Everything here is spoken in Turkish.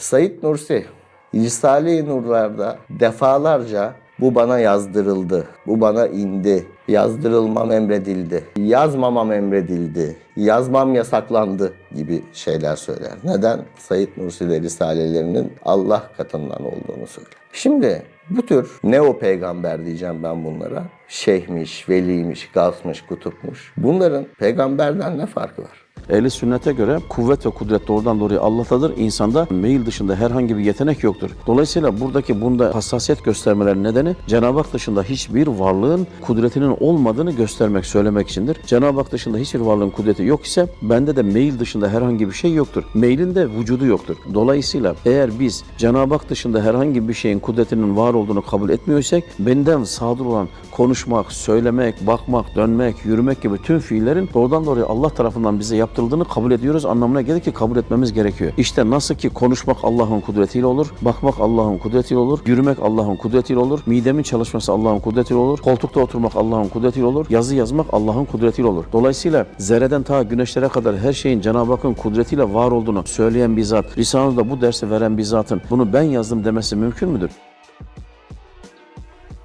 Said Nursi, Risale-i Nurlar'da defalarca bu bana yazdırıldı, bu bana indi, yazdırılmam emredildi, yazmamam emredildi, yazmam yasaklandı gibi şeyler söyler. Neden? Said Nursi ve Risalelerinin Allah katından olduğunu söyler. Şimdi bu tür neo peygamber diyeceğim ben bunlara. Şeyhmiş, veliymiş, gavsmış, kutupmuş. Bunların peygamberden ne farkı var? Ehli sünnete göre kuvvet ve kudret doğrudan doğruya Allah'tadır. İnsanda meyil dışında herhangi bir yetenek yoktur. Dolayısıyla buradaki bunda hassasiyet göstermeler nedeni Cenab-ı Hak dışında hiçbir varlığın kudretinin olmadığını göstermek, söylemek içindir. Cenab-ı Hak dışında hiçbir varlığın kudreti yok ise bende de meyil dışında herhangi bir şey yoktur. Meylin de vücudu yoktur. Dolayısıyla eğer biz Cenab-ı Hak dışında herhangi bir şeyin kudretinin var olduğunu kabul etmiyorsak benden sadır olan konuşmak, söylemek, bakmak, dönmek, yürümek gibi tüm fiillerin doğrudan doğruya Allah tarafından bize yaptırıldığını kabul ediyoruz anlamına gelir ki kabul etmemiz gerekiyor. İşte nasıl ki konuşmak Allah'ın kudretiyle olur, bakmak Allah'ın kudretiyle olur, yürümek Allah'ın kudretiyle olur, midemin çalışması Allah'ın kudretiyle olur, koltukta oturmak Allah'ın kudretiyle olur, yazı yazmak Allah'ın kudretiyle olur. Dolayısıyla zerreden ta güneşlere kadar her şeyin Cenab-ı Hakk'ın kudretiyle var olduğunu söyleyen bir zat, Risale'de bu dersi veren bir zatın bunu ben yazdım demesi mümkün müdür?